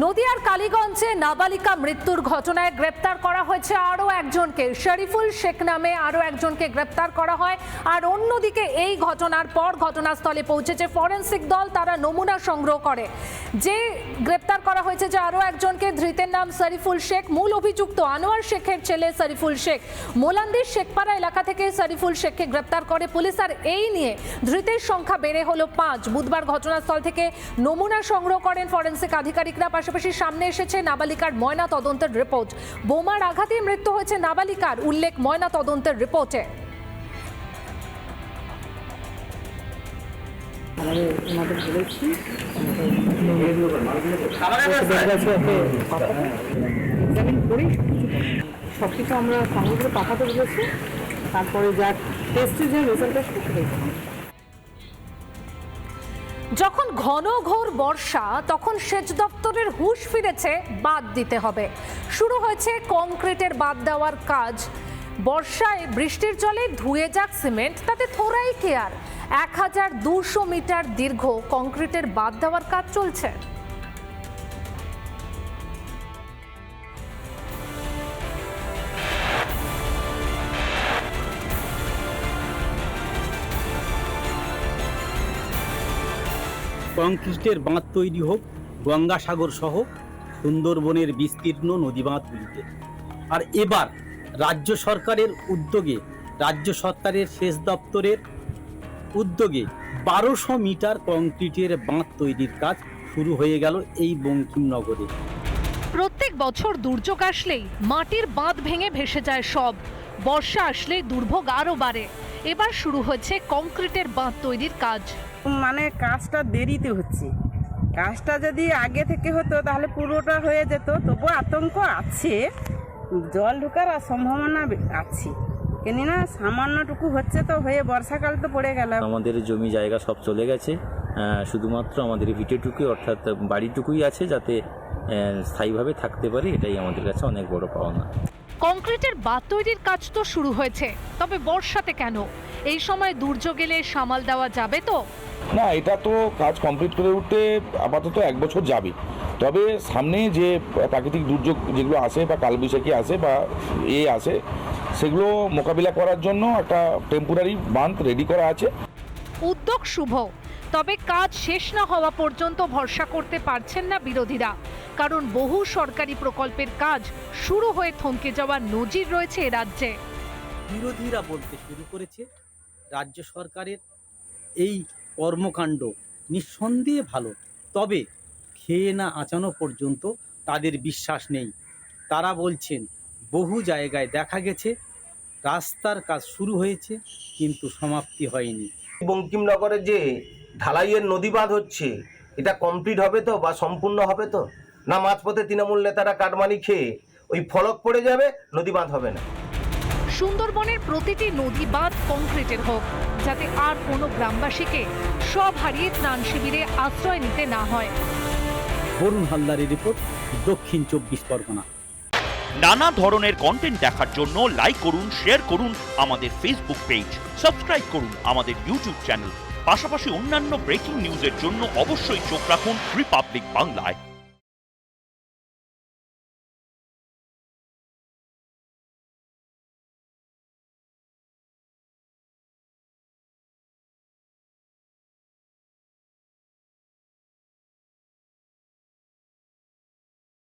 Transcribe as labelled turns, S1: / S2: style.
S1: নদিয়ার কালীগঞ্জে নাবালিকা মৃত্যুর ঘটনায় গ্রেপ্তার করা হয়েছে আরও একজনকে। শরীফুল শেখ নামে আরও একজনকে গ্রেপ্তার করা হয়। আর অন্যদিকে এই ঘটনার পর ঘটনাস্থলে পৌঁছেছে ফরেন্সিক দল, তারা নমুনা সংগ্রহ করে। যে গ্রেপ্তার করা হয়েছে যে আরও একজনকে, ধৃতের নাম শরীফুল শেখ, মূল অভিযুক্ত আনোয়ার শেখের ছেলে শরীফুল শেখ। মোলান্দির শেখপাড়া এলাকা থেকে শরীফুল শেখকে গ্রেপ্তার করে পুলিশ, আর এই নিয়ে ধৃতের সংখ্যা বেড়ে হলো পাঁচ। বুধবার ঘটনাস্থল থেকে নমুনা সংগ্রহ করেন ফরেন্সিক আধিকারিকরা পাশাপাশি সামনে এসেছে নাবালিকার ময়না তদন্তের রিপোর্ট। বোমার আঘাতে মৃত্যু হয়েছে নাবালিকার, উল্লেখ ময়না তদন্তের রিপোর্টে।
S2: আমাদের ওনাদের বলেছি এক্সামিন করেই সব কিছু আমরা সংগ্রহ করে পাঠাতে বলেছি। তারপরে যা টেস্টে যে রেজাল্ট আসবে সেটাই।
S1: যখন ঘন ঘোর বর্ষা, তখন সেচ দপ্তরের হুশ ফিরেছে, বাদ দিতে হবে। শুরু হয়েছে কংক্রিটের বাদ দেওয়ার কাজ। বর্ষায় বৃষ্টির জলে ধুয়ে যাক সিমেন্ট, তাতে থোড়াই কেয়ার। এক হাজার দুশো মিটার দীর্ঘ কংক্রিটের বাদ দেওয়ার কাজ চলছে।
S3: কংক্রিটের বাঁধ তৈরি হোক, গঙ্গাসাগর সহ সুন্দরবনের বিস্তীর্ণ নদী বাঁধগুলিতে আর এবার রাজ্য সরকারের উদ্যোগে, রাজ্য সরকারের সেচ দপ্তরের উদ্যোগে বারোশো মিটার কংক্রিটের বাঁধ তৈরির কাজ শুরু হয়ে গেল এই বঙ্কিমনগরে।
S1: প্রত্যেক বছর দুর্যোগ আসলেই মাটির বাঁধ ভেঙে ভেসে যায় সব। বর্ষা আসলেই দুর্ভোগ আরও বাড়ে। এবার শুরু হয়েছে কংক্রিটের বাঁধ তৈরির কাজ।
S4: মানে কাজটা দেরিতে হচ্ছে। কাজটা যদি আগে থেকে হতো, তাহলে পুরোটা হয়ে যেত। তবু আতঙ্ক আছে। জল ঢোকার সম্ভাবনা আছে। কেননা সামান্যটুকু হচ্ছে তো হয়ে, বর্ষাকাল তো পড়ে গেল।
S5: আমাদের জমি জায়গা সব চলে গেছে। শুধুমাত্র আমাদের ভিটেটুকুই, অর্থাৎ বাড়িটুকুই আছে যাতে স্থায়ীভাবে থাকতে পারি, এটাই আমাদের কাছে অনেক বড় পাওনা।
S1: কংক্রিটের বাঁধ তৈরির কাজ তো শুরু হয়েছে তবে বর্ষাতে কেন? এই সময় দুর্যোগ এলে সামাল দেওয়া যাবে তো?
S6: না এটা তো কাজ কমপ্লিট করে উঠতে আপাতত এক বছর যাবে। তবে সামনে যে প্রাকৃতিক দুর্যোগ যেগুলো আসে বা কালবৈশাখী আসে বা এ আসে সেগুলো মোকাবিলা করার জন্য একটা টেম্পোরারি বাঁধ রেডি করা আছে।
S1: উদ্যোগ শুভ তবে কাজ শেষ না হওয়া পর্যন্ত ভরসা করতে পারছেন না বিরোধীরা। কারণ বহু সরকারি প্রকল্পের কাজ শুরু হয়ে থমকে যাওয়ার নজির রয়েছে এ রাজ্যে।
S3: বিরোধীরা বলতে শুরু করেছে রাজ্য সরকারের এই কর্মকাণ্ড নিঃসন্দেহে ভালো তবে খেয়ে না আঁচানো পর্যন্ত তাদের বিশ্বাস নেই। তারা বলছেন বহু জায়গায় দেখা গেছে রাস্তার কাজ শুরু হয়েছে কিন্তু সমাপ্তি হয়নি।
S7: বঙ্কিমনগরে যে ঢালাইয়ের নদী বাঁধ হচ্ছে এটা কমপ্লিট হবে তো বা সম্পূর্ণ হবে তো? না মাঝপথে তৃণমূল নেতারা কাটমানি খেয়ে ওই ফলক পড়ে যাবে নদী বাঁধ হবে না।
S1: সুন্দরবনের প্রতিটি নদী বাঁধ কংক্রিটের হোক যাতে আর কোনো গ্রামবাসীকে সব হারিয়ে ত্রাণ শিবিরে আশ্রয় নিতে না হয়।
S3: বরুণ হালদারের রিপোর্ট দক্ষিণ চব্বিশ পরগনা।
S8: নানা ধরনের কন্টেন্ট দেখার জন্য লাইক করুন শেয়ার করুন আমাদের ফেসবুক পেজ সাবস্ক্রাইব করুন আমাদের ইউটিউব চ্যানেল পাশাপাশি অন্যান্য ব্রেকিং নিউজের জন্য অবশ্যই চোখ রাখুন রিপাবলিক বাংলায়